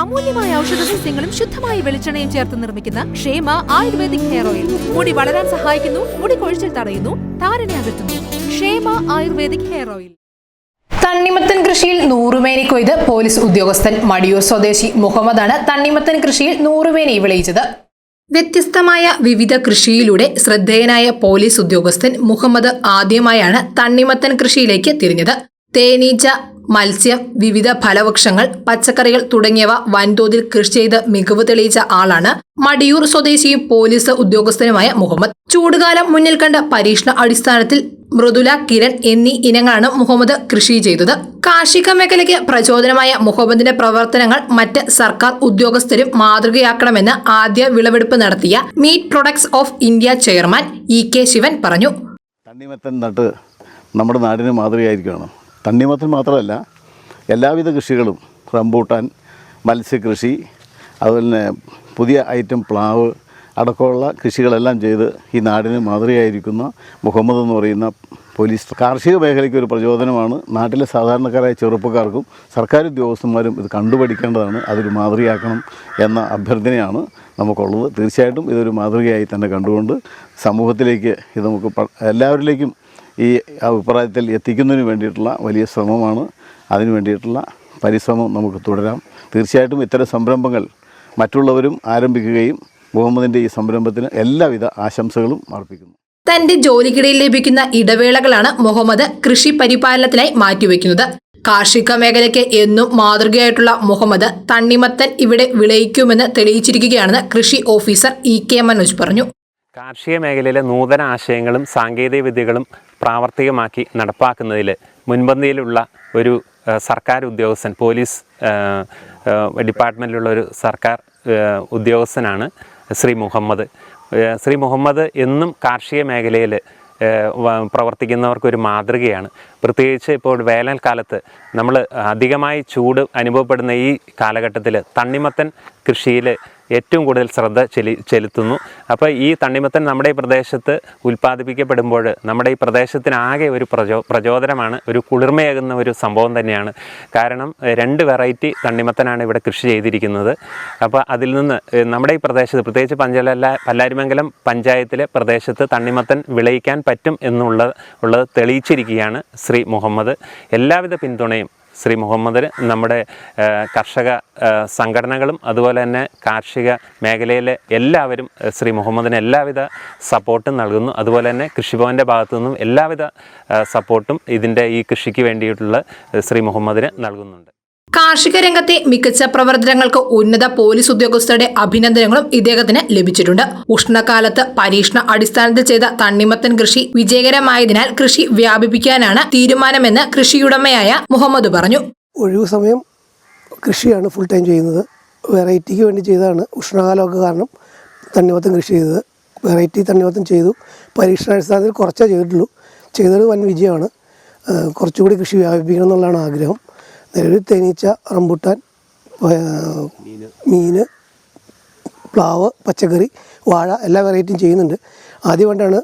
അമൂല്യമായ ഔഷധ സസ്യങ്ങളും ശുദ്ധമായ വെളിച്ചെണ്ണയും ചേർത്ത് നിർമ്മിക്കുന്ന ക്ഷേമ ആയുർവേദിക് ഹെയർ ഓയിൽ. മുടി വളരാൻ സഹായിക്കുന്നു മുടി കൊഴിച്ചിൽ തടയുന്നു താരനെ അകറ്റുന്നു. ക്ഷേമ ആയുർവേദിക് ഹെയർ ഓയിൽ. തണ്ണിമത്തൻ കൃഷിയിൽ നൂറുമേനി കൊയ്ത് പോലീസ് ഉദ്യോഗസ്ഥൻ മടിയൂർ സ്വദേശി മുഹമ്മദാണ് തണ്ണിമത്തൻ കൃഷിയിൽ നൂറുമേനി വിളയിച്ചത്. വ്യത്യസ്തമായ വിവിധ കൃഷിയിലൂടെ ശ്രദ്ധേയനായ പോലീസ് ഉദ്യോഗസ്ഥൻ മുഹമ്മദ് ആദ്യമായാണ് തണ്ണിമത്തൻ കൃഷിയിലേക്ക് തിരിഞ്ഞത്. തേനീച്ച മത്സ്യം വിവിധ ഫലവൃക്ഷങ്ങൾ പച്ചക്കറികൾ തുടങ്ങിയവ വൻതോതിൽ കൃഷി ചെയ്ത് മികവ് തെളിയിച്ച ആളാണ് മടിയൂർ സ്വദേശിയും പോലീസ് ഉദ്യോഗസ്ഥനുമായ മുഹമ്മദ്. ചൂടുകാലം മുന്നിൽ കണ്ട പരീക്ഷണ അടിസ്ഥാനത്തിൽ മൃദുല കിരൺ എന്നീ ഇനങ്ങളാണ് മുഹമ്മദ് കൃഷി ചെയ്തത്. കാർഷിക മേഖലയ്ക്ക് പ്രചോദനമായ മുഹമ്മദിന്റെ പ്രവർത്തനങ്ങൾ മറ്റ് സർക്കാർ ഉദ്യോഗസ്ഥരും മാതൃകയാക്കണമെന്ന് ആദ്യ വിളവെടുപ്പ് നടത്തിയ meat products of India chairman E K Sivan പറഞ്ഞു. തണ്ണിമത്തൻ നമ്മുടെ നാടിന് മാതൃകയായിരിക്കുകയാണ്. തണ്ണിമത്തൻ മാത്രമല്ല എല്ലാവിധ കൃഷികളും റംബൂട്ടാൻ മത്സ്യകൃഷി അതുപോലെ തന്നെ പുതിയ ഐറ്റം പ്ലാവ് അടക്കമുള്ള കൃഷികളെല്ലാം ചെയ്ത് ഈ നാടിന് മാതൃകയായിരിക്കുന്ന മുഹമ്മദ് എന്ന് പറയുന്ന പോലീസ് കാർഷിക മേഖലയ്ക്ക് ഒരു പ്രചോദനമാണ്. നാട്ടിലെ സാധാരണക്കാരായ ചെറുപ്പക്കാർക്കും സർക്കാർ ഉദ്യോഗസ്ഥന്മാരും ഇത് കണ്ടുപഠിക്കേണ്ടതാണ്. അതൊരു മാതൃകയാക്കണം എന്ന അഭ്യർത്ഥനയാണ് നമുക്കുള്ളത്. തീർച്ചയായിട്ടും ഇതൊരു മാതൃകയായി തന്നെ കണ്ടുകൊണ്ട് സമൂഹത്തിലേക്ക് ഇത് നമുക്ക് എല്ലാവരിലേക്കും ഈ അഭിപ്രായത്തിൽ എത്തിക്കുന്നതിന് വേണ്ടിയിട്ടുള്ള വലിയ ശ്രമമാണ്. അതിന് വേണ്ടിയിട്ടുള്ള പരിശ്രമം നമുക്ക് തുടരാം. തീർച്ചയായിട്ടും ഇത്തരം സംരംഭങ്ങൾ മറ്റുള്ളവരും ആരംഭിക്കുകയും മുഹമ്മദിന്റെ ഈ സംരംഭത്തിന് എല്ലാവിധ ആശംസകളും അർപ്പിക്കുന്നു. തന്റെ ജോലിക്കിടയിൽ ലഭിക്കുന്ന ഇടവേളകളാണ് മുഹമ്മദ് കൃഷി പരിപാലനത്തിനായി മാറ്റിവെക്കുന്നത്. കാർഷിക മേഖലയ്ക്ക് എന്നും മാതൃകയായിട്ടുള്ള മുഹമ്മദ് തണ്ണിമത്തൻ ഇവിടെ വിളയിക്കുമെന്ന് തെളിയിച്ചിരിക്കുകയാണെന്ന് കൃഷി ഓഫീസർ ഇ കെ മനോജ് പറഞ്ഞു. കാർഷിക മേഖലയിലെ നൂതന ആശയങ്ങളും സാങ്കേതിക വിദ്യകളും പ്രാവർത്തികമാക്കി നടപ്പാക്കുന്നതിൽ മുൻപന്തിയിലുള്ള ഒരു സർക്കാർ ഉദ്യോഗസ്ഥൻ പോലീസ് ഡിപ്പാർട്ട്മെന്റിലുള്ള ഒരു സർക്കാർ ഉദ്യോഗസ്ഥനാണ് ശ്രീ മുഹമ്മദ്. ശ്രീ മുഹമ്മദ് എന്നും കാർഷിക മേഖലയിൽ പ്രവർത്തിക്കുന്നവർക്കൊരു മാതൃകയാണ്. പ്രത്യേകിച്ച് ഇപ്പോൾ വേനൽക്കാലത്ത് നമ്മൾ അധികമായി ചൂട് അനുഭവപ്പെടുന്ന ഈ കാലഘട്ടത്തിൽ തണ്ണിമത്തൻ കൃഷിയിൽ ഏറ്റവും കൂടുതൽ ശ്രദ്ധ ചെലി ചെലുത്തുന്നു. അപ്പോൾ ഈ തണ്ണിമത്തൻ നമ്മുടെ ഈ പ്രദേശത്ത് ഉൽപ്പാദിപ്പിക്കപ്പെടുമ്പോൾ നമ്മുടെ ഈ പ്രദേശത്തിനാകെ ഒരു പ്രചോ പ്രചോദനമാണ് ഒരു കുളിർമയേകുന്ന ഒരു സംഭവം തന്നെയാണ്. കാരണം രണ്ട് വെറൈറ്റി തണ്ണിമത്തനാണ് ഇവിടെ കൃഷി ചെയ്തിരിക്കുന്നത്. അപ്പോൾ അതിൽ നിന്ന് നമ്മുടെ ഈ പ്രദേശത്ത് പ്രത്യേകിച്ച് പഞ്ചല പല്ലാരിമംഗലം പഞ്ചായത്തിലെ പ്രദേശത്ത് തണ്ണിമത്തൻ വിളയിക്കാൻ പറ്റും എന്നുള്ള ഉള്ളത് തെളിയിച്ചിരിക്കുകയാണ് ശ്രീ മുഹമ്മദ്. എല്ലാവിധ പിന്തുണയും ശ്രീ മുഹമ്മദിന് നമ്മുടെ കർഷക സംഘടനകളും അതുപോലെ തന്നെ കാർഷിക മേഖലയിലെ എല്ലാവരും ശ്രീ മുഹമ്മദിന് എല്ലാവിധ സപ്പോർട്ടും നൽകുന്നു. അതുപോലെ തന്നെ കൃഷിഭവന്റെ ഭാഗത്തു നിന്നും എല്ലാവിധ സപ്പോർട്ടും ഇതിന്റെ ഈ കൃഷിക്ക് വേണ്ടിയിട്ടുള്ള ശ്രീ മുഹമ്മദിന് നൽകുന്നുണ്ട്. കാർഷിക രംഗത്തെ മികച്ച പ്രവർത്തനങ്ങൾക്ക് ഉന്നത പോലീസ് ഉദ്യോഗസ്ഥരുടെ അഭിനന്ദനങ്ങളും ഇദ്ദേഹത്തിന് ലഭിച്ചിട്ടുണ്ട്. ഉഷ്ണകാലത്ത് പരീക്ഷണ അടിസ്ഥാനത്തിൽ ചെയ്ത തണ്ണിമത്തൻ കൃഷി വിജയകരമായതിനാൽ കൃഷി വ്യാപിപ്പിക്കാനാണ് തീരുമാനമെന്ന് കൃഷിയുടമയായ മുഹമ്മദ് പറഞ്ഞു. ഒഴിവു സമയം കൃഷിയാണ് ഫുൾ ടൈം ചെയ്യുന്നത്. വെറൈറ്റിക്ക് വേണ്ടി ചെയ്തതാണ്. ഉഷ്ണകാലമൊക്കെ കാരണം തണ്ണിമത്തൻ കൃഷി ചെയ്തത്. വെറൈറ്റി തണ്ണിമത്തൻ ചെയ്തു. പരീക്ഷണാടിസ്ഥാനത്തിൽ കുറച്ചേ ചെയ്തിട്ടുള്ളൂ. ചെയ്തത് വൻ വിജയമാണ്. കുറച്ചുകൂടി കൃഷി വ്യാപിപ്പിക്കണം എന്നുള്ളതാണ് ആഗ്രഹം. നിലവിൽ തേനീച്ച റംബുട്ടാൻ മീൻ പ്ലാവ് പച്ചക്കറി വാഴ എല്ലാ വെറൈറ്റിയും ചെയ്യുന്നുണ്ട്. ആദ്യമായിട്ടാണ്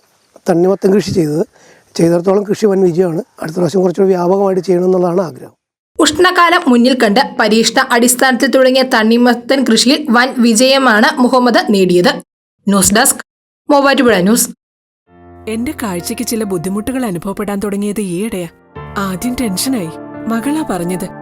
തണ്ണിമത്തം കൃഷി ചെയ്തത്. ചെയ്തിടത്തോളം കൃഷി വൻ വിജയമാണ്. അടുത്ത പ്രാവശ്യം കുറച്ചുകൂടി വ്യാപകമായിട്ട് ചെയ്യണം എന്നുള്ളതാണ് ആഗ്രഹം. ഉഷ്ണകാലം മുന്നിൽ കണ്ട് പരീക്ഷണ അടിസ്ഥാനത്തിൽ തുടങ്ങിയ തണ്ണിമത്തൻ കൃഷിയിൽ വൻ വിജയമാണ് മുഹമ്മദ് നേടിയത്. News desk Muvattupuzha news. എന്റെ കാഴ്ചയ്ക്ക് ചില ബുദ്ധിമുട്ടുകൾ അനുഭവപ്പെടാൻ തുടങ്ങിയത് ഈയിടെയാ. ആദ്യം ടെൻഷനായി. മകളാ പറഞ്ഞത്.